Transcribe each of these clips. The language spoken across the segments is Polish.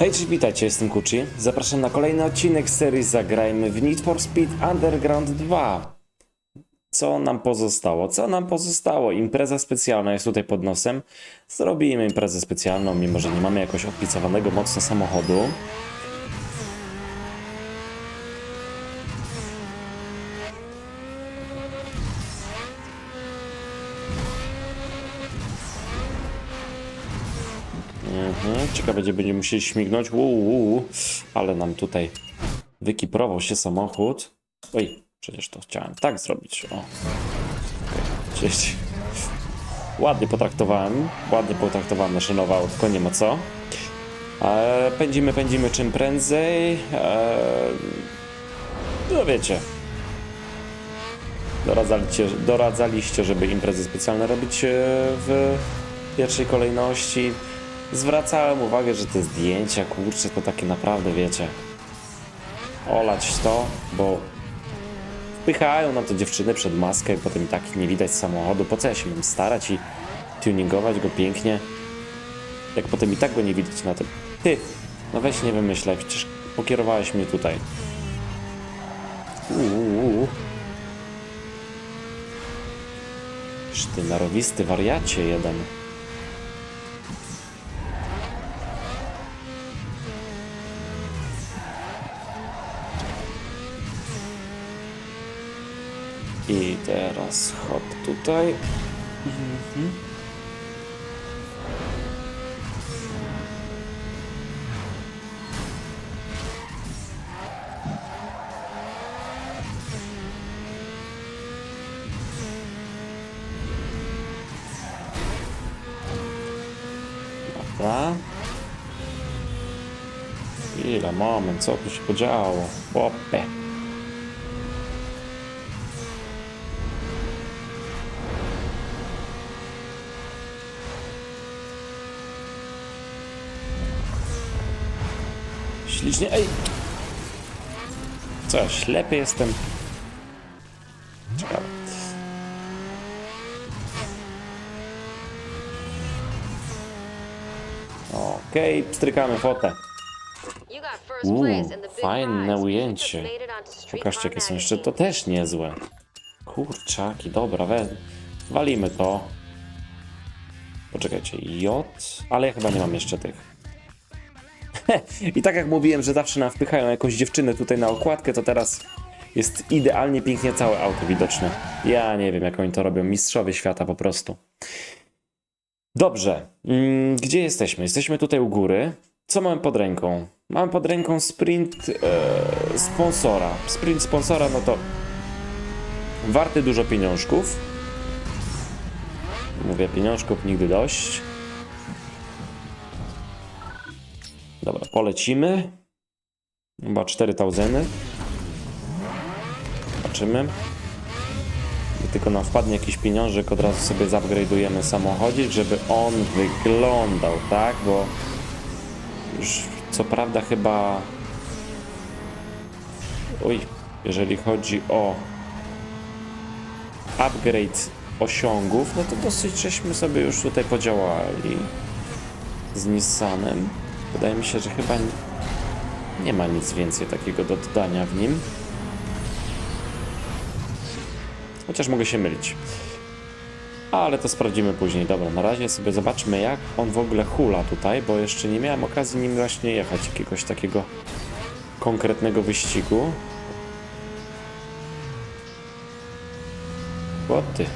Hej, cześć, witajcie, jestem Kuchi. Zapraszam na kolejny odcinek serii Zagrajmy w Need for Speed Underground 2. Co nam pozostało? Co nam pozostało? Impreza specjalna jest tutaj pod nosem. Zrobimy imprezę specjalną, mimo że nie mamy jakoś odpicowanego mocno samochodu. Gdzie będziemy musieli śmignąć. Uu, uu, ale nam tutaj wykiprował się samochód. Oj, przecież to chciałem tak zrobić. O. Cześć. Ładnie potraktowałem. Ładnie potraktowałem nasze nowe autko, nie ma co. E, pędzimy, pędzimy czym prędzej. E, no wiecie. Doradzaliście, doradzaliście, żeby imprezy specjalne robić e, w pierwszej kolejności. Zwracałem uwagę, że te zdjęcia, kurczę, to takie naprawdę, wiecie, olać to, bo wpychają na to dziewczyny przed maskę i potem i tak nie widać samochodu. Po co ja się mam starać i tuningować go pięknie, jak potem i tak go nie widać na tym. Ty, no weź nie wymyślaj, przecież pokierowałeś mnie tutaj. Uuu. Ty narowisty wariacie jeden. I teraz hop tutaj. Mhm. Dobra. Chwila, moment, co tu się podziało? Chłopie. Ślicznie, ej! Co, ślepy jestem? Ciekawe. Okej, pstrykamy fotę. Uuu, fajne ujęcie. Pokażcie, jakie są jeszcze, to też niezłe. Kurczaki, dobra, we, walimy to. Poczekajcie, J, ale ja chyba nie mam jeszcze tych. I tak jak mówiłem, że zawsze nam wpychają jakąś dziewczynę tutaj na okładkę, to teraz jest idealnie pięknie całe auto widoczne. Ja nie wiem, jak oni to robią. Mistrzowie świata po prostu. Dobrze. Mm, Gdzie jesteśmy? Jesteśmy tutaj u góry. Co mamy pod ręką? Mamy pod ręką sprint e, sponsora. Sprint sponsora, no to warty dużo pieniążków. Mówię pieniążków nigdy dość. Polecimy. Chyba 4000. Zobaczymy. Gdy tylko nam wpadnie jakiś pieniążek, od razu sobie zupgrade'ujemy samochodzik, żeby on wyglądał, tak? Bo już co prawda chyba... Oj, jeżeli chodzi o upgrade osiągów, no to dosyć żeśmy sobie już tutaj podziałali z Nissanem. Wydaje mi się, że chyba nie ma nic więcej takiego do dodania w nim. Chociaż mogę się mylić. Ale to sprawdzimy później. Dobra, na razie sobie zobaczmy, jak on w ogóle hula tutaj, bo jeszcze nie miałem okazji nim właśnie jechać jakiegoś takiego konkretnego wyścigu. Łoty.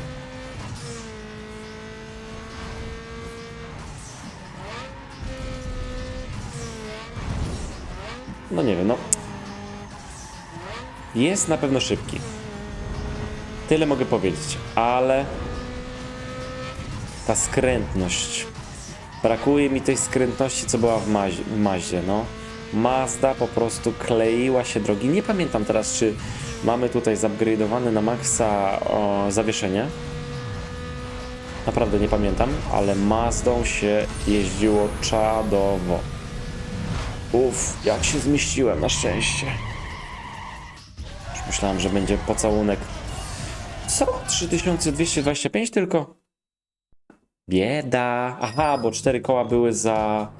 No nie wiem, no. Jest na pewno szybki. Tyle mogę powiedzieć, ale ta skrętność. Brakuje mi tej skrętności, co była w, Mazie, w no. Mazda po prostu kleiła się drogi. Nie pamiętam teraz, czy mamy tutaj zupgrade'owane na maksa o, zawieszenie. Naprawdę nie pamiętam, ale Mazdą się jeździło czadowo. Uff, jak się zmieściłem, na szczęście. Już myślałem, że będzie pocałunek. Co? 3225 tylko? Bieda. Aha, bo cztery koła były za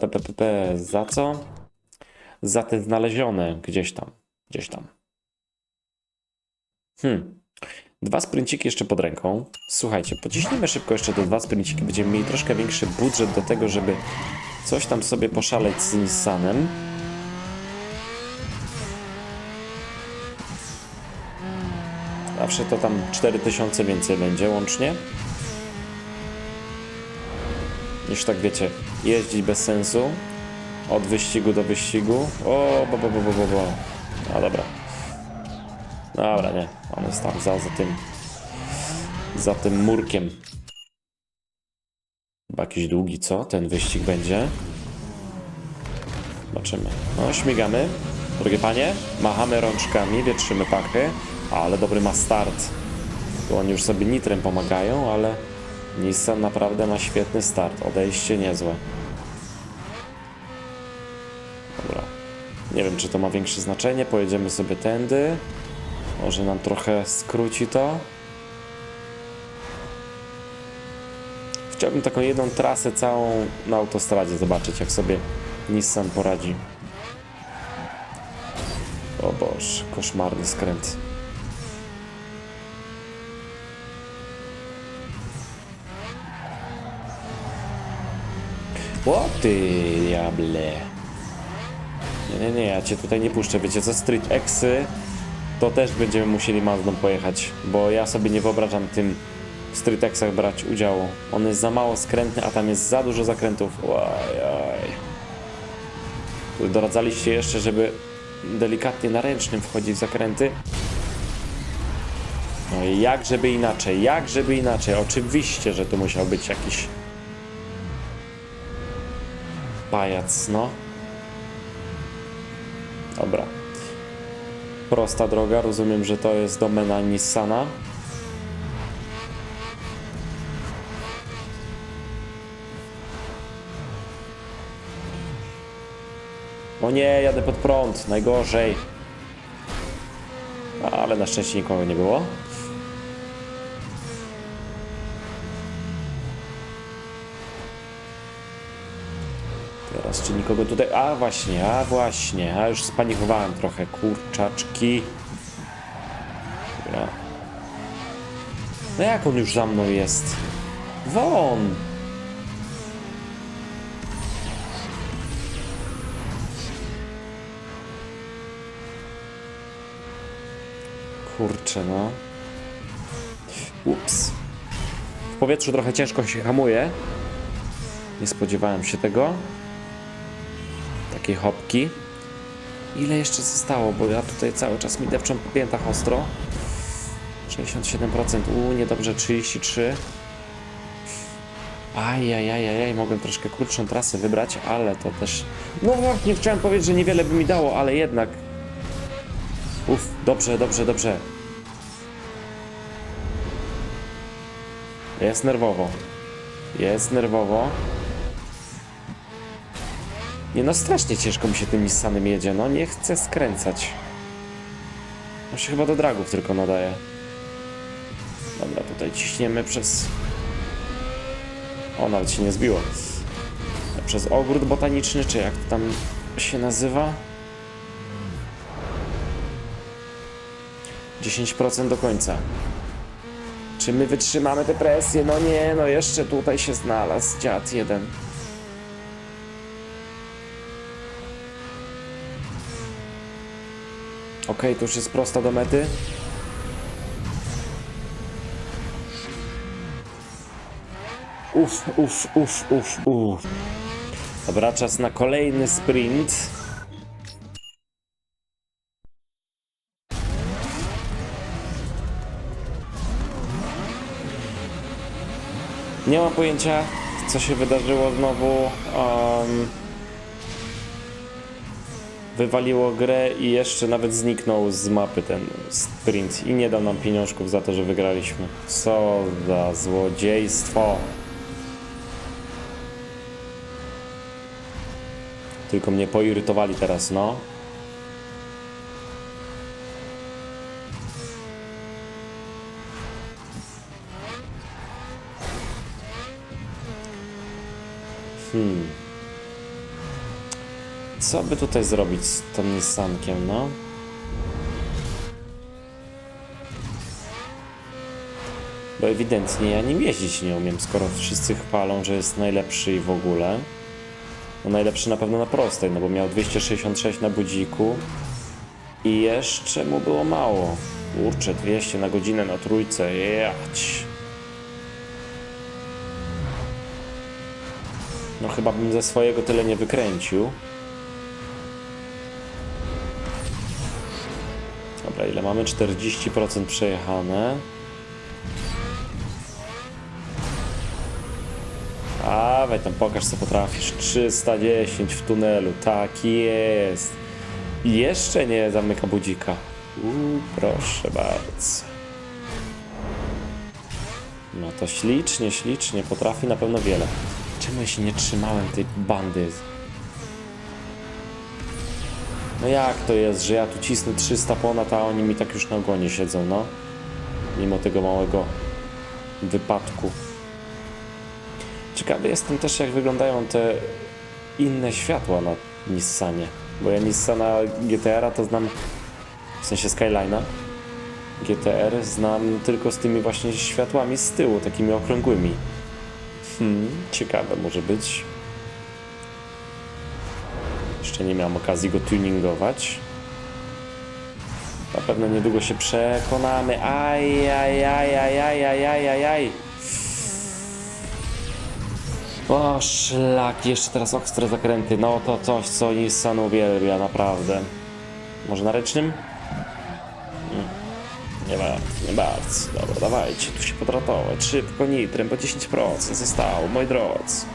p, p, p, p, za co? Za te znalezione gdzieś tam. Gdzieś tam. Hmm. Dwa sprinciki jeszcze pod ręką. Słuchajcie, pociśnijmy szybko jeszcze te dwa sprinciki. Będziemy mieli troszkę większy budżet do tego, żeby coś tam sobie poszaleć z Nissanem. Zawsze to tam 4000 więcej będzie łącznie. Niż tak wiecie, jeździć bez sensu. Od wyścigu do wyścigu. O, bo, bo, bo, bo, bo. No dobra. Dobra, nie. On jest tam za, za tym. Za tym murkiem. Chyba jakiś długi, co? Ten wyścig będzie. Zobaczymy. No, śmigamy. Drogie panie, machamy rączkami, wietrzymy pachy. Ale dobry ma start. Tu oni już sobie nitrem pomagają, ale Nissan naprawdę ma świetny start. Odejście niezłe. Dobra. Nie wiem, czy to ma większe znaczenie. Pojedziemy sobie tędy. Może nam trochę skróci to. Chciałbym taką jedną trasę całą na autostradzie zobaczyć, jak sobie Nissan poradzi. O Boże, koszmarny skręt. O ty diable. Nie, nie, nie, ja cię tutaj nie puszczę. Wiecie co, Street Xy to też będziemy musieli Mazdą pojechać, bo ja sobie nie wyobrażam tym w Street Xach brać udziału. On jest za mało skrętny, a tam jest za dużo zakrętów. Ojoj. Tu doradzaliście jeszcze, żeby delikatnie na ręcznym wchodzić w zakręty. No i jak żeby inaczej, jak żeby inaczej. Oczywiście, że tu musiał być jakiś pajac, no. Dobra. Prosta droga, rozumiem, że to jest domena Nissana. O nie, jadę pod prąd, najgorzej. Ale na szczęście nikogo nie było. Teraz czy nikogo tutaj... A właśnie, a właśnie, a już spanikowałem trochę, kurczaczki. No jak on już za mną jest? Won! Kurczę, no. Ups. W powietrzu trochę ciężko się hamuje. Nie spodziewałem się tego. Takiej hopki. Ile jeszcze zostało? Bo ja tutaj cały czas mi depczą po piętach ostro. 67%. U, niedobrze 33. Ajajajajaj, mogłem troszkę krótszą trasę wybrać, ale to też... No nie chciałem powiedzieć, że niewiele by mi dało, ale jednak... Uff, dobrze, dobrze, dobrze. Jest nerwowo. Jest nerwowo. Nie no, strasznie ciężko mi się tym Nissanem jedzie, no nie chcę skręcać. On się chyba do dragów tylko nadaje. Dobra, tutaj ciśniemy przez... O, nawet się nie zbiło. Przez ogród botaniczny, czy jak to tam się nazywa? 10% do końca. Czy my wytrzymamy tę presję? No nie, no jeszcze tutaj się znalazł dziad jeden. Okej, to już jest prosta do mety. Uf, uf, uf, uf, uf. Dobra, czas na kolejny sprint. Nie mam pojęcia, co się wydarzyło znowu. Um, wywaliło grę i jeszcze nawet zniknął z mapy ten sprint i nie dał nam pieniążków za to, że wygraliśmy. Co za złodziejstwo. Tylko mnie poirytowali teraz, no. Hmm. Co by tutaj zrobić z tym Nissankiem, no? Bo ewidentnie ja nim jeździć nie umiem, skoro wszyscy chwalą, że jest najlepszy i w ogóle. No najlepszy na pewno na prostej, no bo miał 266 na budziku i jeszcze mu było mało. Kurczę, 200 na godzinę na trójce, jać. No chyba bym ze swojego tyle nie wykręcił. Dobra, ile mamy? 40% przejechane. A, weź tam pokaż co potrafisz. 310 w tunelu, tak jest. Jeszcze nie zamyka budzika. Uuu, proszę bardzo. No to ślicznie, ślicznie, potrafi na pewno wiele. Czemu ja się nie trzymałem tej bandy? No jak to jest, że ja tu cisnę 300 ponad, a oni mi tak już na ogonie siedzą, no? Mimo tego małego wypadku. Ciekawy jestem też, jak wyglądają te inne światła na Nissanie. Bo ja Nissana GTR-a to znam, w sensie Skyline'a. GTR znam tylko z tymi właśnie światłami z tyłu, takimi okrągłymi. Hmm, ciekawe może być. Jeszcze nie miałem okazji go tuningować. Na pewno niedługo się przekonamy. Aj, aj, aj, aj, aj, aj, aj. O, szlak, jeszcze teraz ostre zakręty. No to coś, co Nissan uwielbia, naprawdę. Może na ręcznym? Nie bardzo, nie bardzo. Dobra, dawajcie, tu się podratować. Szybko, nitrem, bo 10% zostało, moi drodzy.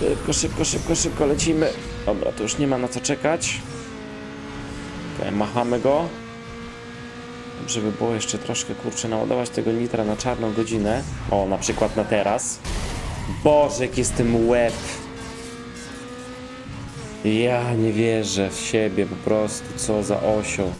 Szybko, szybko, szybko, szybko lecimy. Dobra, to już nie ma na co czekać. Okay, machamy go. Dobrze by było jeszcze troszkę, kurczę, naładować tego nitra na czarną godzinę. O, na przykład na teraz. Boże, jak jest tym łeb. Ja nie wierzę w siebie, po prostu, co za osioł.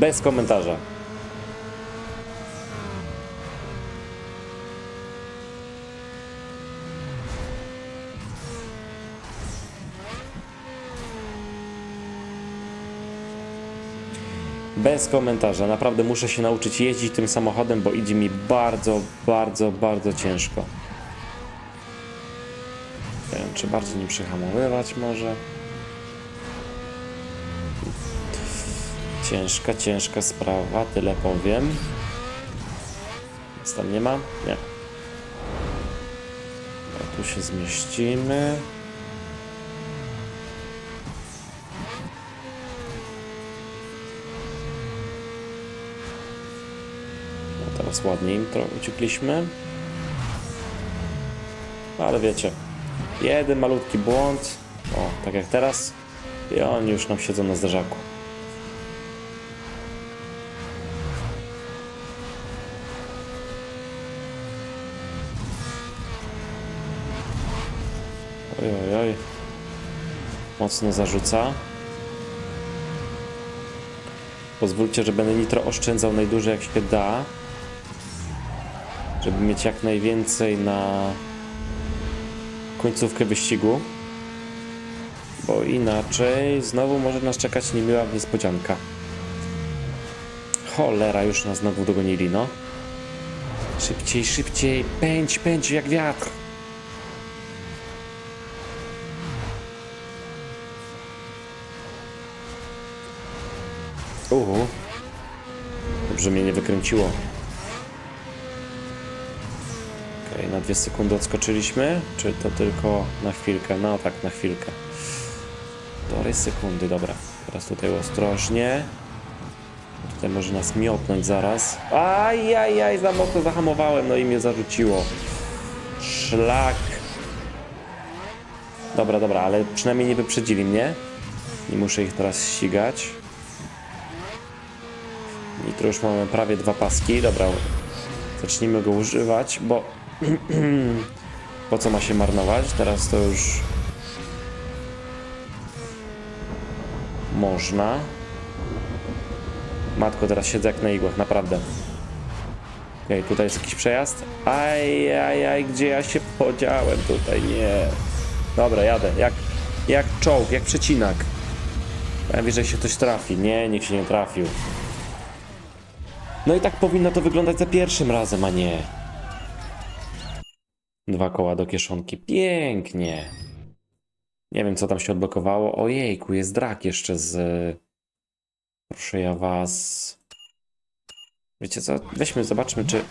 Bez komentarza. Bez komentarza. Naprawdę muszę się nauczyć jeździć tym samochodem, bo idzie mi bardzo, bardzo, bardzo ciężko. Nie wiem, czy bardziej nie przyhamowywać może. Ciężka, ciężka sprawa, tyle powiem. Nic tam nie ma? Nie. Dobra, tu się zmieścimy. No teraz ładnie im uciekliśmy. No, ale wiecie, jeden malutki błąd, o, tak jak teraz, i oni już nam siedzą na zderzaku. Oj. Mocno zarzuca. Pozwólcie, że będę nitro oszczędzał najdłużej jak się da. Żeby mieć jak najwięcej na końcówkę wyścigu. Bo inaczej znowu może nas czekać niemiła niespodzianka. Cholera, już nas znowu dogonili, no. Szybciej, szybciej, pędź, pędź jak wiatr. Uhu. Dobrze mnie nie wykręciło. Okej, na dwie sekundy odskoczyliśmy. Czy to tylko na chwilkę? No tak, na chwilkę. Półtorej sekundy, dobra. Teraz tutaj ostrożnie. Tutaj może nas miotnąć zaraz. Aj, aj, aj, za mocno zahamowałem, no i mnie zarzuciło. Szlak. Dobra, dobra, ale przynajmniej nie wyprzedzili mnie. Nie muszę ich teraz ścigać. Nitro już mamy prawie dwa paski. Dobra, zacznijmy go używać, bo po co ma się marnować? Teraz to już można. Matko, teraz siedzę jak na igłach, naprawdę. Okej, tutaj jest jakiś przejazd. Aj, aj, aj, gdzie ja się podziałem tutaj? Nie. Dobra, jadę. Jak, jak czołg, jak przecinak. Prawie, że się ktoś trafi. Nie, nikt się nie trafił. No i tak powinno to wyglądać za pierwszym razem, a nie. Dwa koła do kieszonki. Pięknie. Nie wiem, co tam się odblokowało. Ojejku, jest drak jeszcze z... Proszę ja was... Wiecie co? Weźmy, zobaczmy, czy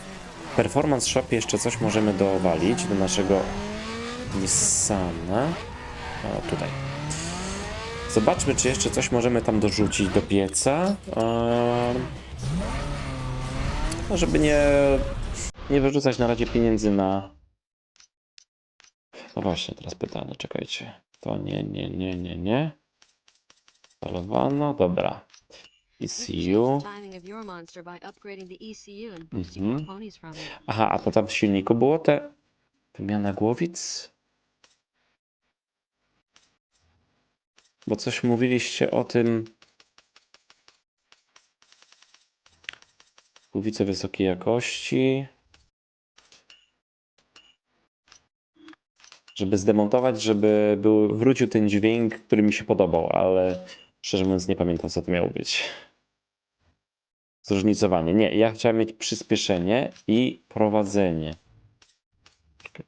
w Performance Shopie jeszcze coś możemy dowalić do naszego Nissana. O, tutaj. Zobaczmy, czy jeszcze coś możemy tam dorzucić do pieca. Ehm, no, żeby nie, nie wyrzucać na razie pieniędzy na... No właśnie, teraz pytanie, czekajcie. To nie, nie, nie, nie, nie. Instalowano, dobra. ECU. boosting Mhm. Aha, a to tam w silniku było te... Wymiana głowic? Bo coś mówiliście o tym... Głowice wysokiej jakości. Żeby zdemontować, żeby był, wrócił ten dźwięk, który mi się podobał, ale szczerze mówiąc nie pamiętam, co to miało być. Zróżnicowanie. Nie, ja chciałem mieć przyspieszenie i prowadzenie.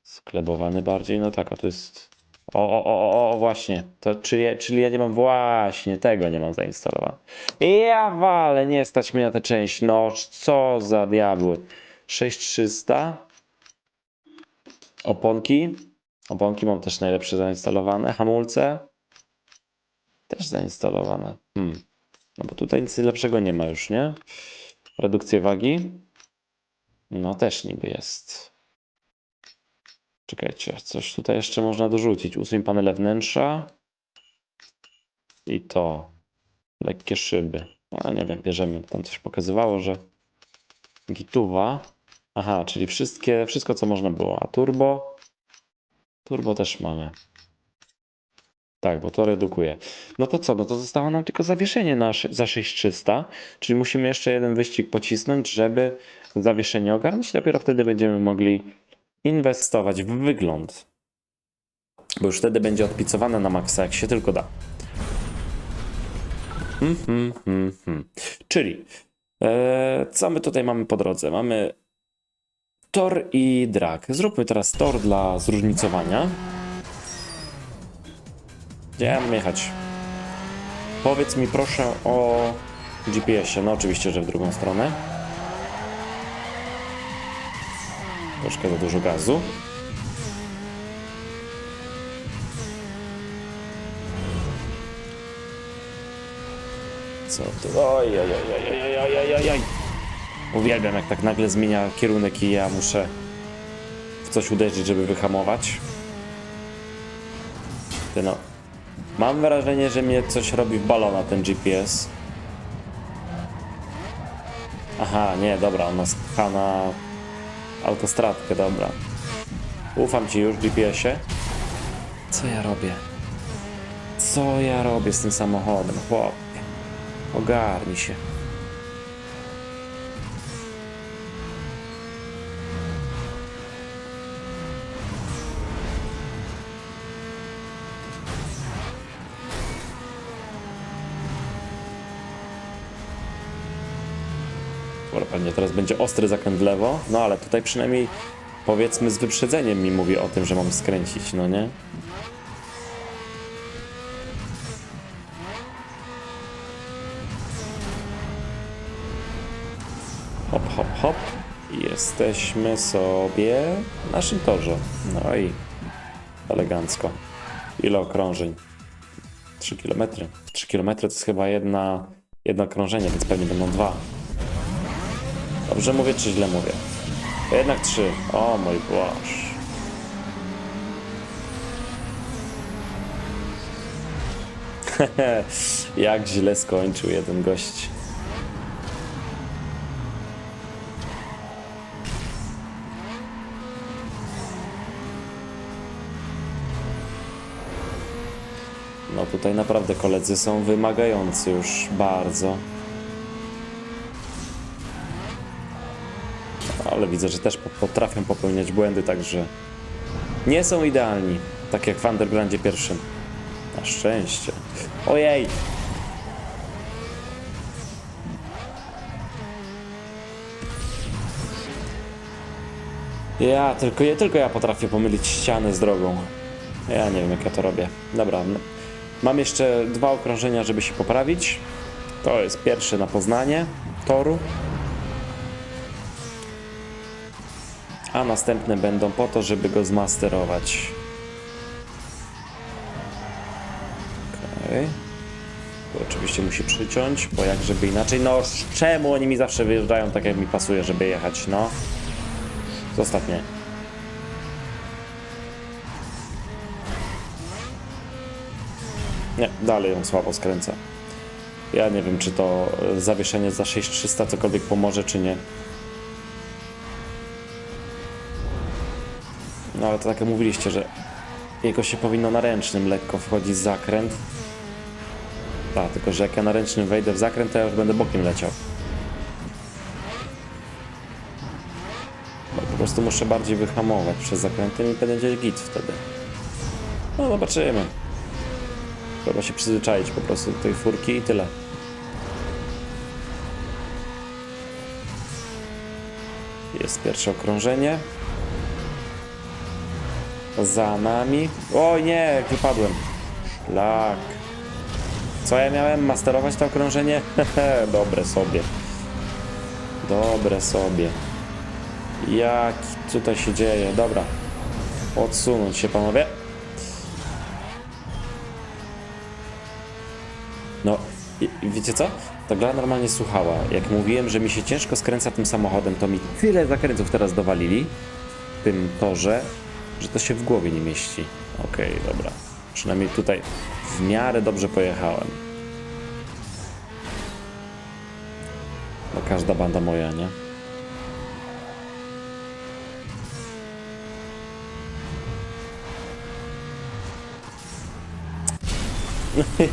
Sklebowany bardziej, no tak, a to jest... O, o, o, o, właśnie. To, czyli, ja- czyli ja nie mam właśnie tego nie mam zainstalowane. Ja wale, nie stać mnie na tę część. No, co za diabły. 6300. Oponki. Oponki mam też najlepsze zainstalowane. Hamulce. Też zainstalowane. Hmm. No bo tutaj nic lepszego nie ma już, nie? Redukcję wagi. No też niby jest. Czekajcie, coś tutaj jeszcze można dorzucić. Usuń panele wnętrza. I to. Lekkie szyby. No nie wiem, bierzemy. Tam coś pokazywało, że gituwa. Aha, czyli wszystkie, wszystko co można było. A turbo? Turbo też mamy. Tak, bo to redukuje. No to co? No to zostało nam tylko zawieszenie na, za 6300, czyli musimy jeszcze jeden wyścig pocisnąć, żeby zawieszenie ogarnąć. Dopiero wtedy będziemy mogli inwestować w wygląd. Bo już wtedy będzie odpicowane na maksa, jak się tylko da. Hmm, hmm, hmm. Czyli, e, co my tutaj mamy po drodze? Mamy tor i drag. Zróbmy teraz tor dla zróżnicowania. Gdzie ja mam jechać? Powiedz mi proszę o GPS-ie. No oczywiście, że w drugą stronę. Troszkę za dużo gazu. Co to? Oj, oj, oj, oj, oj, oj, oj, oj. Uwielbiam, jak tak nagle zmienia kierunek i ja muszę w coś uderzyć, żeby wyhamować. Ty no. Mam wrażenie, że mnie coś robi w balona ten GPS. Aha, nie, dobra, ona spycha na autostradkę, dobra. Ufam ci już, GPS-ie. Co ja robię? Co ja robię z tym samochodem, chłopie? Ogarnij się. Teraz będzie ostry zakręt w lewo, no ale tutaj przynajmniej powiedzmy z wyprzedzeniem mi mówi o tym, że mam skręcić, no nie? Hop, hop, hop. Jesteśmy sobie w naszym torze. No i elegancko. Ile okrążeń? 3 km. 3 km to jest chyba jedna, jedno okrążenie, więc pewnie będą dwa. Dobrze mówię, czy źle mówię? Jednak trzy. O mój Boż. Jak źle skończył jeden gość. No tutaj naprawdę koledzy są wymagający już bardzo. Ale widzę, że też po- potrafią popełniać błędy, także nie są idealni, tak jak w Undergroundzie pierwszym. Na szczęście. Ojej! Ja, tylko, ja, tylko ja potrafię pomylić ścianę z drogą. Ja nie wiem, jak ja to robię. Dobra, m- mam jeszcze dwa okrążenia, żeby się poprawić. To jest pierwsze na poznanie toru. A następne będą po to, żeby go zmasterować. Tu Oczywiście musi przyciąć, bo jak żeby inaczej. No czemu oni mi zawsze wyjeżdżają tak jak mi pasuje, żeby jechać, no? Zostaw mnie. Nie, dalej ją słabo skręca. Ja nie wiem, czy to e, zawieszenie za 6300 cokolwiek pomoże, czy nie. No ale to tak jak mówiliście, że jego się powinno na ręcznym lekko wchodzić zakręt. Tak, tylko że jak ja na ręcznym wejdę w zakręt, to ja już będę bokiem leciał. Bo po prostu muszę bardziej wyhamować przez zakręty i będzie git wtedy. No zobaczymy. Trzeba się przyzwyczaić po prostu do tej furki i tyle. Jest pierwsze okrążenie. Za nami. O nie, wypadłem. Szlak. Co ja miałem? Masterować to okrążenie? Dobre sobie. Dobre sobie. Jak tutaj się dzieje? Dobra. Odsunąć się, panowie. No, i, wiecie co? Ta gra normalnie słuchała. Jak mówiłem, że mi się ciężko skręca tym samochodem, to mi tyle zakrętów teraz dowalili w tym torze, że to się w głowie nie mieści. Okej, dobra. Przynajmniej tutaj w miarę dobrze pojechałem. No każda banda moja, nie?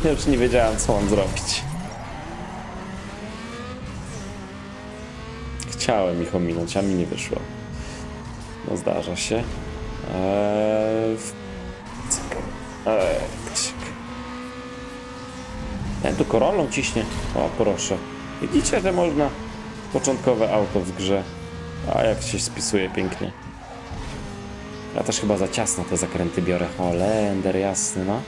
Już nie wiedziałem, co mam zrobić. Chciałem ich ominąć, a mi nie wyszło. No zdarza się. Eee. Eee. Ten tu korolą ciśnie. O, proszę. Widzicie, że można początkowe auto w grze. A jak się spisuje pięknie. Ja też chyba za ciasno te zakręty biorę. Holender, jasny, no.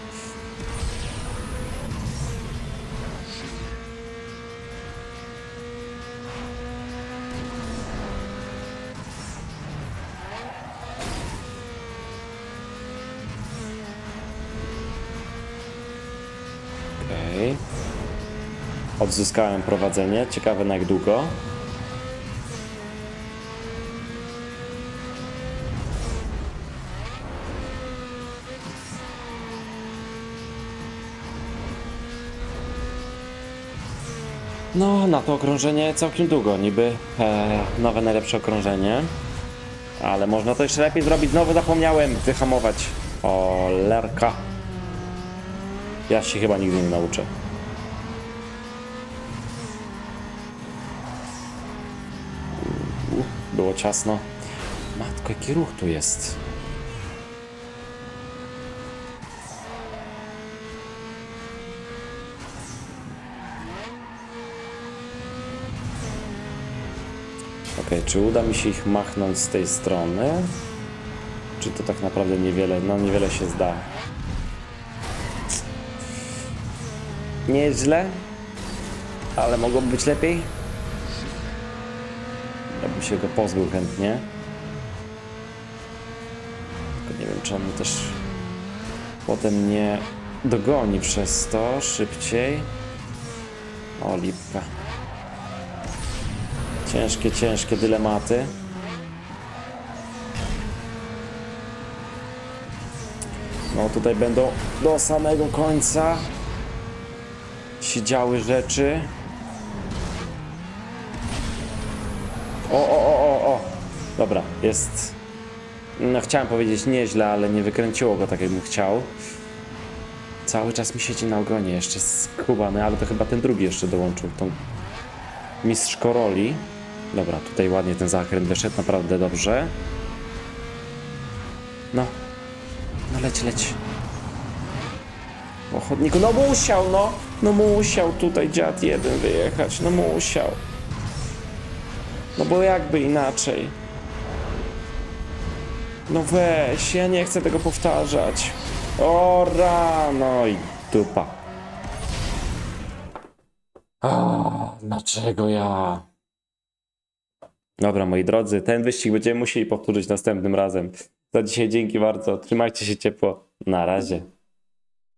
Odzyskałem prowadzenie. Ciekawe na jak długo. No, na to okrążenie całkiem długo. Niby e, nowe, najlepsze okrążenie. Ale można to jeszcze lepiej zrobić. Znowu zapomniałem wyhamować. O, lerka. Ja się chyba nigdy nie nauczę. Było ciasno. Matko, jaki ruch tu jest. Okej, czy uda mi się ich machnąć z tej strony? Czy to tak naprawdę niewiele, no niewiele się zda. Nieźle, ale mogłoby być lepiej. Ja bym się go pozbył chętnie. Tylko nie wiem, czy on też potem nie dogoni przez to szybciej. O, lipka. Ciężkie, ciężkie dylematy. No tutaj będą do samego końca się działy rzeczy. O, o, o, o, o. Dobra, jest. No chciałem powiedzieć nieźle, ale nie wykręciło go tak jakbym chciał. Cały czas mi siedzi na ogonie jeszcze skubany, ale to chyba ten drugi jeszcze dołączył, tą mistrz Koroli. Dobra, tutaj ładnie ten zakręt wyszedł, naprawdę dobrze. No. No leć, leć. O chodniku, no musiał, no! No musiał tutaj dziad jeden wyjechać, no musiał. No bo jakby inaczej. No weź, ja nie chcę tego powtarzać. O rano i dupa. A, dlaczego ja? Dobra, moi drodzy, ten wyścig będziemy musieli powtórzyć następnym razem. Za dzisiaj dzięki bardzo. Trzymajcie się ciepło. Na razie.